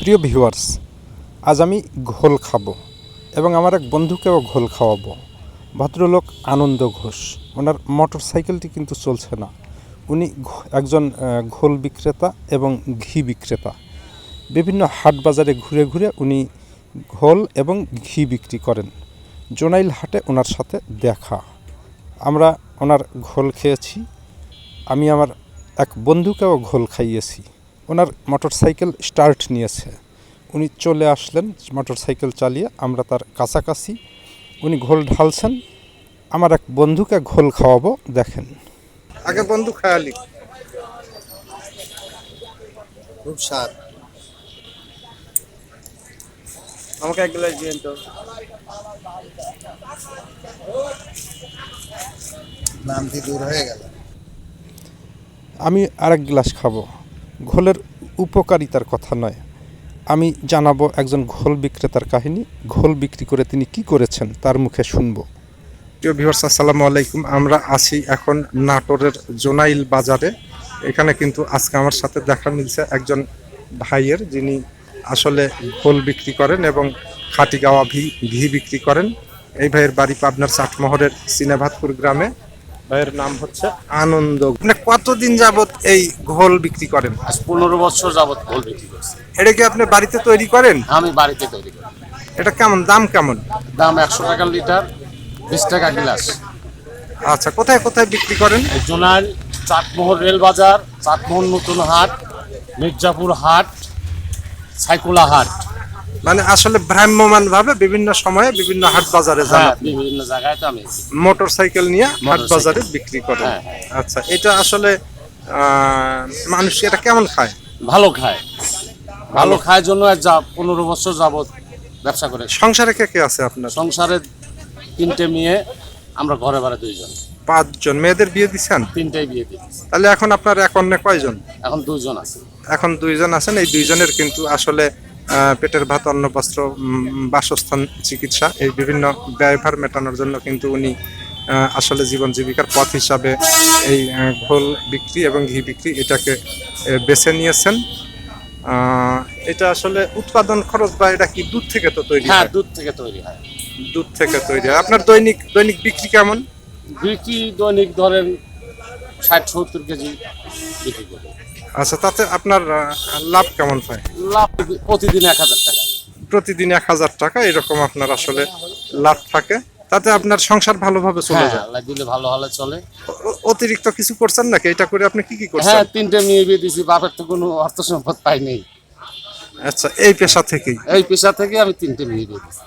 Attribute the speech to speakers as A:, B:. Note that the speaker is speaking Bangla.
A: প্রিয় ভিউয়ার্স, আজ আমি ঘোল খাব এবং আমার এক বন্ধুকেও ঘোল খাওয়াবো। ভদ্রলোক আনন্দ ঘোষ। ওনার মোটর সাইকেলটি কিন্তু চলছে না। উনি একজন ঘোল বিক্রেতা এবং ঘি বিক্রেতা। বিভিন্ন হাট বাজারে ঘুরে ঘুরে উনি ঘোল এবং ঘি বিক্রি করেন। জোনাইল হাটে ওনার সাথে দেখা। আমরা ওনার ঘোল খেয়েছি। আমি আমার এক বন্ধুকেও ঘোল খাইয়েছি। ওনার মোটরসাইকেল স্টার্ট নিয়েছে। উনি চলে আসলেন মোটরসাইকেল চালিয়ে। আমরা তার কাছাকাছি। উনি ঘোল ঢালছেন। আমার এক বন্ধুকে ঘোল খাওয়াবো দেখেন। আগে বন্ধু খায়ালি
B: খুব স্বাদ।
C: আমাকে এক গ্লাস দিন তো।
B: নামটি দূর হয়ে গেল।
A: আমি আরেক গ্লাস খাব। ঘোলের উপকারিতার কথা নয়। আমি জানাব একজন ঘোল বিক্রেতার কাহিনী। ঘোল বিক্রি করে তিনি কি করেছেন তার মুখে শুনব। প্রিয় আসসালামু আলাইকুম। আমরা আছি এখন নাটোরের জোনাইল বাজারে। এখানে কিন্তু আজকে আমার সাথে দেখা মিলছে একজন ভাইয়ের, যিনি আসলে ঘোল বিক্রি করেন এবং খাটি গাওয়া ভি, ঘি বিক্রি করেন। এই ভাইয়ের বাড়ি পাবনার চাটমোহরের সিনেভাতপুর গ্রামে। ভাইয়ের নাম হচ্ছে আনন্দ। মানে কতদিন যাবত এই ঘোল বিক্রি করেন?
C: আজ পনেরো বছর যাবত ঘোল বিক্রি করছি।
A: এটা কি আপনি বাড়িতে তৈরি করেন?
C: আমি বাড়িতে তৈরি করি।
A: এটা কেমন দাম কেমন?
C: দাম একশো টাকা লিটার বিশ টাকা গ্লাস।
A: আচ্ছা কোথায় কোথায় বিক্রি করেন?
C: জোনাল চাটমোহর রেল বাজার চাটমোহর নতুন হাট মির্জাপুর হাট সাইকুলা হাট।
A: মানে আসলে ভ্রাম্যমান ভাবে বিভিন্ন সময়ে বিভিন্ন হাট বাজারে যান
C: হ্যাঁ বিভিন্ন জায়গায় তো আমি
A: মোটর সাইকেল নিয়ে হাট বাজারে বিক্রি করেন।
C: হ্যাঁ।
A: আচ্ছা এটা আসলে মানুষ এটা কেমন খায়?
C: ভালো খায়। ভালো খায় জন্য যা পনেরো বছর যাবত ব্যবসা করে।
A: সংসারে কে কে আছে আপনার?
C: সংসারে তিনটে মেয়ে আমরা ঘরে বাড়ে দুইজন।
A: পাঁচজন। মেয়েদের বিয়ে দিচ্ছেন
C: তিনটেই বিয়ে দিয়েছি
A: তাহলে এখন আপনার এক অন্যে কয়জন?
C: এখন দুইজন আছে।
A: এখন দুইজন আছেন এই দুইজনের কিন্তু আসলে পেটের ভাত অন্ন বস্ত্র বাসস্থান চিকিৎসা এই বিভিন্ন ব্যয়ভার মেটানোর জন্য কিন্তু উনি আসলে জীবন জীবিকার পথ হিসাবে এই ঘোল বিক্রি এবং ঘি বিক্রি এটাকে বেছে নিয়েছেন। এটা আসলে উৎপাদন খরচ বা এটা কি দুধ থেকে তো তৈরি
C: হ্যাঁ
A: হয়?
C: দুধ থেকে তৈরি হয়।
A: দুধ থেকে তৈরি হয়। আপনার দৈনিক দৈনিক বিক্রি কেমন?
C: বিক্রি দৈনিক ধরেন ষাট সত্তর কেজি বিক্রি করি।
A: আচ্ছা তাতে আপনার লাভ কেমন হয়?
C: লাভ প্রতিদিন এক হাজার টাকা।
A: প্রতিদিন এক হাজার টাকা এরকম আপনার আসলে লাভ থাকে। তাতে আপনার সংসার ভালোভাবে চলে
C: হ্যাঁ
A: যায়।
C: আল্লাহ দিলে ভালো হলে চলে।
A: অতিরিক্ত কিছু করছেন নাকি? এটা করে আপনি কি কি
C: হ্যাঁ
A: করছেন
C: তিনটে মেয়ে বিয়ে দিছি বাপের তো কোনো অর্থ সম্পদ পাই নেই।
A: আচ্ছা এই পেশা থেকেই?
C: এই পেশা থেকে আমি তিনটে মেয়ে বিয়ে দিছি